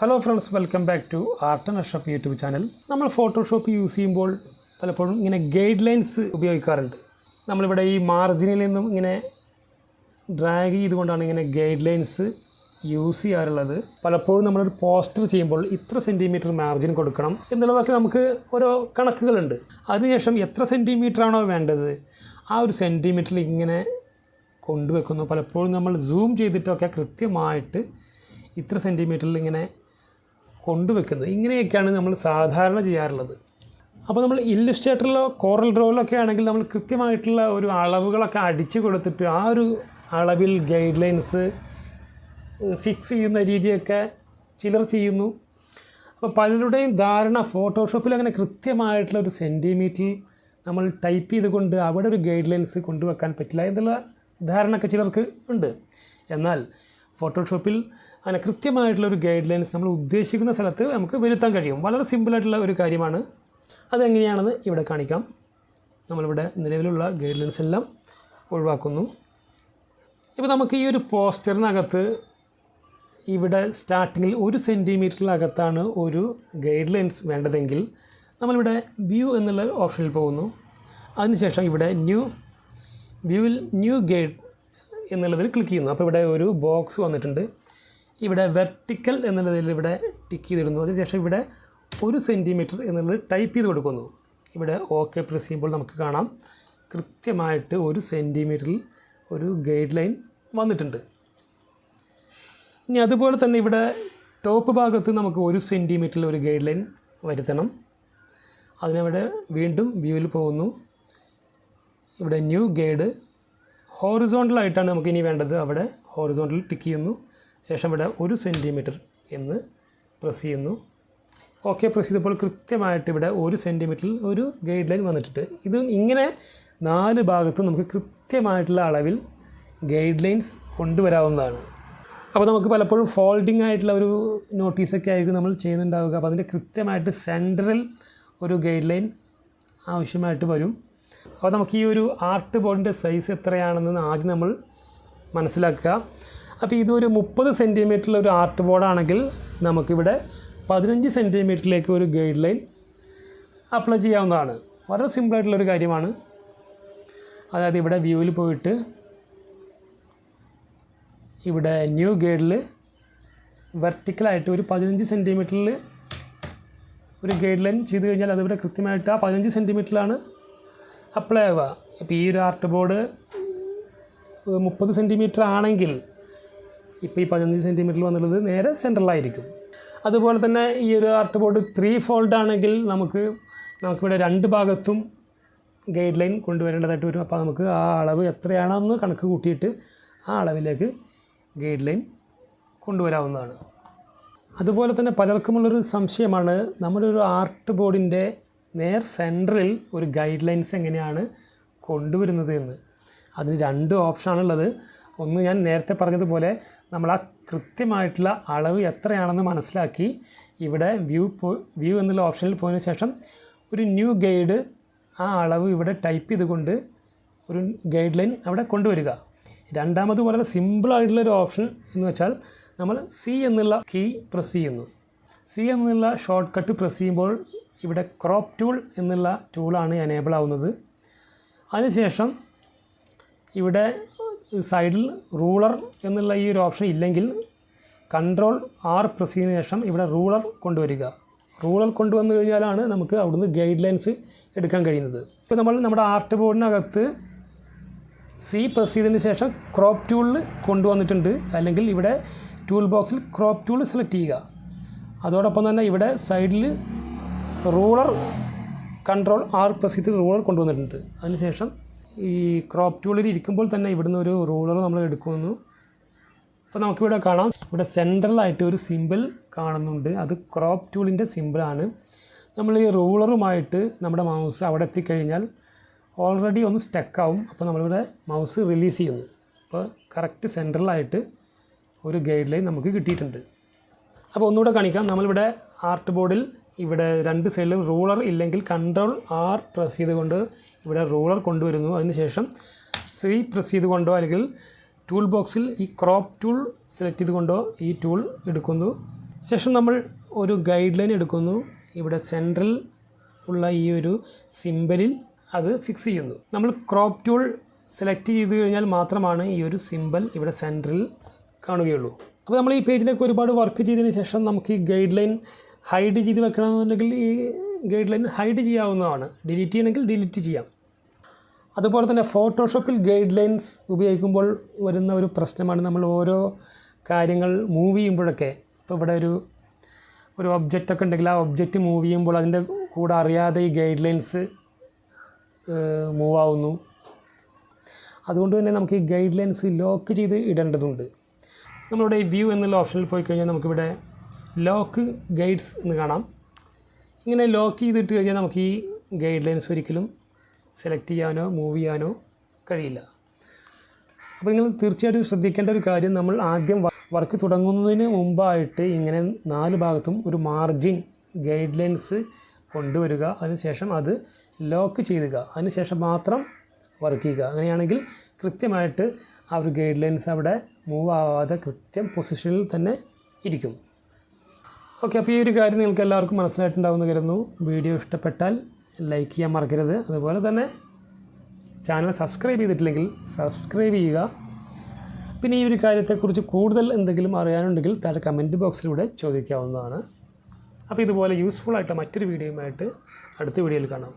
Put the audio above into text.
Hello friends welcome back to art and Ashraf YouTube channel നമ്മൾ Photoshop use ചെയ്യുമ്പോൾ പലപ്പോഴും ഇങ്ങനെ ഗൈഡ് ലൈൻസ് ഉപയോഗിക്കാറുണ്ട്. നമ്മളിവിടെ ഈ മാർജിനിൽ നിന്നും ഇങ്ങനെ ഡ്രാഗ് ചെയ്തുകൊണ്ടാണ് ഇങ്ങനെ ഗൈഡ് ലൈൻസ് യൂസ് ചെയ്യാറുള്ളത്. പലപ്പോഴും നമ്മളൊരു പോസ്റ്റർ ചെയ്യുമ്പോൾ ഇത്ര സെന്റിമീറ്റർ മാർജിൻ കൊടുക്കണം എന്നുള്ളതൊക്കെ നമുക്ക് ഓരോ കണക്കുകളുണ്ട്. അതിനുശേഷം എത്ര സെന്റിമീറ്റർ ആണോ വേണ്ടത്? ആ ഒരു സെന്റിമീറ്ററിൽ ഇങ്ങനെ കൊണ്ടുവെക്കുന്നു. പലപ്പോഴും നമ്മൾ സൂം ചെയ്തിട്ടൊക്കെ കൃത്യമായിട്ട് ഇത്ര സെന്റിമീറ്ററിൽ ഇങ്ങനെ കൊണ്ടുവെക്കുന്നു ഇങ്ങനെയൊക്കെയാണ് നമ്മൾ സാധാരണ ചെയ്യാറുള്ളത്. അപ്പോൾ നമ്മൾ ഇല്ലുസ്ട്രേറ്ററിലോ കോറൽ ഡ്രോയിലോ ഒക്കെ ആണെങ്കിൽ നമ്മൾ കൃത്യമായിട്ടുള്ള ഒരു അളവുകളൊക്കെ അടിച്ചു കൊടുത്തിട്ട് ആ ഒരു അളവിൽ ഗൈഡ് ലൈൻസ് ഫിക്സ് ചെയ്യുന്ന രീതിയൊക്കെ ചിലർ ചെയ്യുന്നു. അപ്പോൾ പലരുടെയും ധാരണ ഫോട്ടോഷോപ്പിൽ അങ്ങനെ കൃത്യമായിട്ടുള്ള ഒരു സെന്റിമീറ്ററിൽ നമ്മൾ ടൈപ്പ് ചെയ്തുകൊണ്ട് അവിടെ ഒരു ഗൈഡ് ലൈൻസ് കൊണ്ടുവെക്കാൻ പറ്റില്ല എന്നുള്ള ധാരണയൊക്കെ ചിലർക്ക് ഉണ്ട്. എന്നാൽ ഫോട്ടോഷോപ്പിൽ അങ്ങനെ കൃത്യമായിട്ടുള്ള ഒരു ഗൈഡ് ലൈൻസ് നമ്മൾ ഉദ്ദേശിക്കുന്ന സ്ഥലത്ത് നമുക്ക് വരുത്താൻ കഴിയും. വളരെ സിമ്പിളായിട്ടുള്ള ഒരു കാര്യമാണ്. അതെങ്ങനെയാണെന്ന് ഇവിടെ കാണിക്കാം. നമ്മളിവിടെ നിലവിലുള്ള ഗൈഡ് ലൈൻസ് എല്ലാം ഒഴിവാക്കുന്നു. ഇപ്പോൾ നമുക്ക് ഈ ഒരു പോസ്റ്ററിനകത്ത് ഇവിടെ സ്റ്റാർട്ടിങ്ങിൽ ഒരു സെന്റിമീറ്ററിനകത്താണ് ഒരു ഗൈഡ് ലൈൻസ് വേണ്ടതെങ്കിൽ നമ്മളിവിടെ വ്യൂ എന്നുള്ള ഓപ്ഷനിൽ പോകുന്നു. അതിനുശേഷം ഇവിടെ ന്യൂ വ്യൂവിൽ ന്യൂ ഗൈഡ് എന്നുള്ളതിൽ ക്ലിക്ക് ചെയ്യുന്നു. അപ്പോൾ ഇവിടെ ഒരു ബോക്സ് വന്നിട്ടുണ്ട്. ഇവിടെ വെർട്ടിക്കൽ എന്നുള്ളതിൽ ഇവിടെ ടിക്ക് ചെയ്തിടുന്നു. അതിനുശേഷം ഇവിടെ ഒരു സെന്റിമീറ്റർ എന്നുള്ളത് ടൈപ്പ് ചെയ്ത് കൊടുക്കുന്നു. ഇവിടെ ഓക്കെ പ്രസ് ചെയ്യുമ്പോൾ നമുക്ക് കാണാം കൃത്യമായിട്ട് ഒരു സെന്റിമീറ്ററിൽ ഒരു ഗൈഡ് ലൈൻ വന്നിട്ടുണ്ട്. ഇനി അതുപോലെ തന്നെ ഇവിടെ ടോപ്പ് ഭാഗത്ത് നമുക്ക് ഒരു സെന്റിമീറ്ററിൽ ഒരു ഗൈഡ് ലൈൻ വരുത്തണം. അതിനവിടെ വീണ്ടും വ്യൂവിൽ പോകുന്നു. ഇവിടെ ന്യൂ ഗൈഡ് ഹോറിസോണ്ടലായിട്ടാണ് നമുക്ക് ഇനി വേണ്ടത്. അവിടെ ഹോറിസോണ്ടൽ ടിക്ക് ചെയ്യുന്നു. ശേഷം ഇവിടെ ഒരു സെന്റിമീറ്റർ എന്ന് പ്രസ് ചെയ്യുന്നു. ഓക്കെ പ്രസ് ചെയ്തപ്പോൾ കൃത്യമായിട്ട് ഇവിടെ ഒരു സെന്റിമീറ്ററിൽ ഒരു ഗൈഡ് ലൈൻ വന്നിട്ടുണ്ട്. ഇത് ഇങ്ങനെ നാല് ഭാഗത്തും നമുക്ക് കൃത്യമായിട്ടുള്ള അളവിൽ ഗൈഡ് ലൈൻസ് കൊണ്ടുവരാവുന്നതാണ്. അപ്പോൾ നമുക്ക് പലപ്പോഴും ഫോൾഡിംഗ് ആയിട്ടുള്ള ഒരു നോട്ടീസൊക്കെ ആയിരിക്കും നമ്മൾ ചെയ്യുന്നുണ്ടാവുക. അപ്പോൾ അതിന്റെ കൃത്യമായിട്ട് സെൻട്രൽ ഒരു ഗൈഡ് ലൈൻ ആവശ്യമായിട്ട് വരും. അപ്പോൾ നമുക്ക് ഈ ഒരു ആർട്ട് ബോർഡിന്റെ സൈസ് എത്രയാണെന്ന് ആദ്യം നമ്മൾ മനസ്സിലാക്കുക. അപ്പോൾ ഇതൊരു മുപ്പത് സെന്റിമീറ്ററിൽ ഒരു ആർട്ട് ബോർഡാണെങ്കിൽ നമുക്കിവിടെ പതിനഞ്ച് സെന്റിമീറ്ററിലേക്ക് ഒരു ഗൈഡ് ലൈൻ അപ്ലൈ ചെയ്യാവുന്നതാണ്. വളരെ സിമ്പിളായിട്ടുള്ളൊരു കാര്യമാണ്. അതായത് ഇവിടെ വ്യൂവിൽ പോയിട്ട് ഇവിടെ ന്യൂ ഗൈഡിൽ വെർട്ടിക്കലായിട്ട് ഒരു പതിനഞ്ച് സെന്റിമീറ്ററിൽ ഒരു ഗൈഡ് ലൈൻ ചെയ്ത് കഴിഞ്ഞാൽ അതിവിടെ കൃത്യമായിട്ട് ആ പതിനഞ്ച് സെന്റിമീറ്ററിലാണ് അപ്ലൈ ആവുക. അപ്പോൾ ഈ ഒരു ആർട്ട് ബോർഡ് മുപ്പത് സെന്റിമീറ്റർ ആണെങ്കിൽ ഇപ്പോൾ ഈ പതിനഞ്ച് സെന്റിമീറ്ററിൽ വന്നുള്ളത് നേരെ സെൻട്രലായിരിക്കും. അതുപോലെ തന്നെ ഈ ഒരു ആർട്ട് ബോർഡ് ത്രീ ഫോൾഡ് ആണെങ്കിൽ നമുക്ക് നമുക്കിവിടെ രണ്ട് ഭാഗത്തും ഗൈഡ് ലൈൻ കൊണ്ടുവരേണ്ടതായിട്ട് വരും. അപ്പോൾ നമുക്ക് ആ അളവ് എത്രയാണെന്ന് കണക്ക് കൂട്ടിയിട്ട് ആ അളവിലേക്ക് ഗൈഡ് ലൈൻ കൊണ്ടുവരാവുന്നതാണ്. അതുപോലെ തന്നെ പലർക്കുമുള്ളൊരു സംശയമാണ് നമ്മളൊരു ആർട്ട് ബോർഡിന്റെ നേർ സെന്ററിൽ ഒരു ഗൈഡ് ലൈൻസ് എങ്ങനെയാണ് കൊണ്ടുവരുന്നത് എന്ന്. അതിന് രണ്ട് ഓപ്ഷനാണുള്ളത്. ഒന്ന് ഞാൻ നേരത്തെ പറഞ്ഞതുപോലെ നമ്മൾ ആ കൃത്യമായിട്ടുള്ള അളവ് എത്രയാണെന്ന് മനസ്സിലാക്കി ഇവിടെ വ്യൂ വ്യൂ എന്നുള്ള ഓപ്ഷനിൽ പോയതിന് ശേഷം ഒരു ന്യൂ ഗൈഡ് ആ അളവ് ഇവിടെ ടൈപ്പ് ചെയ്തുകൊണ്ട് ഒരു ഗൈഡ് ലൈൻ അവിടെ കൊണ്ടുവരിക. രണ്ടാമത് വളരെ സിമ്പിളായിട്ടുള്ളൊരു ഓപ്ഷൻ എന്ന് വെച്ചാൽ നമ്മൾ സി എന്നുള്ള കീ പ്രസ് ചെയ്യുന്നു. സി എന്നുള്ള ഷോർട്ട് കട്ട് പ്രസ് ചെയ്യുമ്പോൾ ഇവിടെ ക്രോപ്പ് ടൂൾ എന്നുള്ള ടൂളാണ് എനേബിൾ ആവുന്നത്. അതിനുശേഷം ഇവിടെ സൈഡിൽ റൂളർ എന്നുള്ള ഈ ഒരു ഓപ്ഷൻ ഇല്ലെങ്കിൽ കൺട്രോൾ ആർ പ്രസ് ചെയ്തതിനു ശേഷം ഇവിടെ റൂളർ കൊണ്ടുവരിക. റൂളർ കൊണ്ടുവന്നു കഴിഞ്ഞാലാണ് നമുക്ക് അവിടുന്ന് ഗൈഡ് ലൈൻസ് എടുക്കാൻ കഴിയുന്നത്. ഇപ്പോൾ നമ്മൾ നമ്മുടെ ആർട്ട് ബോർഡിനകത്ത് സി പ്രസ് ചെയ്തതിന് ശേഷം ക്രോപ്പ് ടൂളിൽ കൊണ്ടുവന്നിട്ടുണ്ട്. അല്ലെങ്കിൽ ഇവിടെ ടൂൾ ബോക്സിൽ ക്രോപ്പ് ടൂൾ സെലക്ട് ചെയ്യുക. അതോടൊപ്പം തന്നെ ഇവിടെ സൈഡിൽ റൂളർ കൺട്രോൾ ആർ പ്രസ് ചെയ്ത് റൂളർ കൊണ്ടുവന്നിട്ടുണ്ട്. അതിനുശേഷം ഈ ക്രോപ്പ് ടൂളിൽ ഇരിക്കുമ്പോൾ തന്നെ ഇവിടുന്ന് ഒരു റൂളർ നമ്മൾ എടുക്കുന്നു. അപ്പോൾ നമുക്കിവിടെ കാണാം. ഇവിടെ സെൻട്രലായിട്ട് ഒരു സിമ്പിൾ കാണുന്നുണ്ട്. അത് ക്രോപ്പ് ടൂളിന്റെ സിമ്പിളാണ് നമ്മൾ ഈ റൂളറുമായിട്ട് നമ്മുടെ മൗസ് അവിടെ എത്തിക്കഴിഞ്ഞാൽ ഓൾറെഡി ഒന്ന് സ്റ്റക്കാവും അപ്പോൾ നമ്മളിവിടെ മൗസ് റിലീസ് ചെയ്യുന്നു. അപ്പോൾ കറക്റ്റ് സെൻട്രലായിട്ട് ഒരു ഗൈഡ് ലൈൻ നമുക്ക് കിട്ടിയിട്ടുണ്ട്. അപ്പോൾ ഒന്നുകൂടെ കാണിക്കാം. നമ്മളിവിടെ ആർട്ട് ബോർഡിൽ ഇവിടെ രണ്ട് സൈഡിലും റൂളർ ഇല്ലെങ്കിൽ കൺട്രോൾ ആർ പ്രസ് ചെയ്തുകൊണ്ട് ഇവിടെ റൂളർ കൊണ്ടുവരുന്നു. അതിനുശേഷം സി പ്രസ് ചെയ്തുകൊണ്ടോ അല്ലെങ്കിൽ ടൂൾ ബോക്സിൽ ഈ ക്രോപ്പ് ടൂൾ സെലക്ട് ചെയ്തുകൊണ്ടോ ഈ ടൂൾ എടുക്കുന്നു. ശേഷം നമ്മൾ ഒരു ഗൈഡ് ലൈൻ എടുക്കുന്നു. ഇവിടെ സെൻട്രൽ ഉള്ള ഈ ഒരു സിമ്പലിൽ അത് ഫിക്സ് ചെയ്യുന്നു. നമ്മൾ ക്രോപ്പ് ടൂൾ സെലക്ട് ചെയ്ത് കഴിഞ്ഞാൽ മാത്രമാണ് ഈ ഒരു സിമ്പൽ ഇവിടെ സെൻട്രൽ കാണുകയുള്ളൂ. അപ്പോൾ നമ്മൾ ഈ പേജിലേക്ക് ഒരുപാട് വർക്ക് ചെയ്തതിന് ശേഷം നമുക്ക് ഈ ഗൈഡ് ലൈൻ ഹൈഡ് ചെയ്ത് വെക്കണമെന്നുണ്ടെങ്കിൽ ഈ ഗൈഡ് ലൈൻ ഹൈഡ് ചെയ്യാവുന്നതാണ്. ഡിലീറ്റ് ചെയ്യണമെങ്കിൽ ഡിലീറ്റ് ചെയ്യാം. അതുപോലെ തന്നെ ഫോട്ടോഷോപ്പിൽ ഗൈഡ് ലൈൻസ് ഉപയോഗിക്കുമ്പോൾ വരുന്ന ഒരു പ്രശ്നമാണ് നമ്മൾ ഓരോ കാര്യങ്ങൾ മൂവ് ചെയ്യുമ്പോഴൊക്കെ. ഇപ്പോൾ ഇവിടെ ഒരു ഒരു ഒബ്ജക്റ്റ് ഒക്കെ ഉണ്ടെങ്കിൽ ആ ഒബ്ജക്റ്റ് മൂവ് ചെയ്യുമ്പോൾ അതിന്റെ കൂടെ അറിയാതെ ഈ ഗൈഡ് ലൈൻസ് മൂവ് ആവുന്നു. അതുകൊണ്ട് തന്നെ നമുക്ക് ഈ ഗൈഡ് ലൈൻസ് ലോക്ക് ചെയ്ത് ഇടേണ്ടതുണ്ട്. നമ്മളിവിടെ ഈ വ്യൂ എന്നുള്ള ഓപ്ഷനിൽ പോയി കഴിഞ്ഞാൽ നമുക്കിവിടെ ലോക്ക് ഗൈഡ്സ് എന്ന് കാണാം. ഇങ്ങനെ ലോക്ക് ചെയ്തിട്ട് കഴിഞ്ഞാൽ നമുക്ക് ഈ ഗൈഡ് ലൈൻസ് ഒരിക്കലും സെലക്ട് ചെയ്യാനോ മൂവ് ചെയ്യാനോ കഴിയില്ല. അപ്പോൾ നിങ്ങൾ തീർച്ചയായിട്ടും ശ്രദ്ധിക്കേണ്ട ഒരു കാര്യം നമ്മൾ ആദ്യം വർക്ക് തുടങ്ങുന്നതിന് മുമ്പായിട്ട് ഇങ്ങനെ നാല് ഭാഗത്തും ഒരു മാർജിൻ ഗൈഡ് ലൈൻസ് കൊണ്ടുവരിക അതിനുശേഷം അത് ലോക്ക് ചെയ്യുക അതിനുശേഷം മാത്രം വർക്ക് ചെയ്യുക. അങ്ങനെയാണെങ്കിൽ കൃത്യമായിട്ട് ആ ഒരു ഗൈഡ് ലൈൻസ് അവിടെ മൂവ് ആവാതെ കൃത്യം പൊസിഷനിൽ തന്നെ ഇരിക്കും. ഓക്കെ അപ്പോൾ ഈ ഒരു കാര്യം നിങ്ങൾക്ക് എല്ലാവർക്കും മനസ്സിലായിട്ടുണ്ടാവുമെന്ന് കരുതുന്നു. വീഡിയോ ഇഷ്ടപ്പെട്ടാൽ ലൈക്ക് ചെയ്യാൻ മറക്കരുത്. അതുപോലെ തന്നെ ചാനൽ സബ്സ്ക്രൈബ് ചെയ്തിട്ടില്ലെങ്കിൽ സബ്സ്ക്രൈബ് ചെയ്യുക. പിന്നെ ഈ ഒരു കാര്യത്തെക്കുറിച്ച് കൂടുതൽ എന്തെങ്കിലും അറിയാനുണ്ടെങ്കിൽ താഴെ കമന്റ് ബോക്സിലൂടെ ചോദിക്കാവുന്നതാണ്. അപ്പോൾ ഇതുപോലെ യൂസ്ഫുൾ ആയിട്ടുള്ള മറ്റൊരു വീഡിയോയുമായിട്ട് അടുത്ത വീഡിയോയിൽ കാണാം.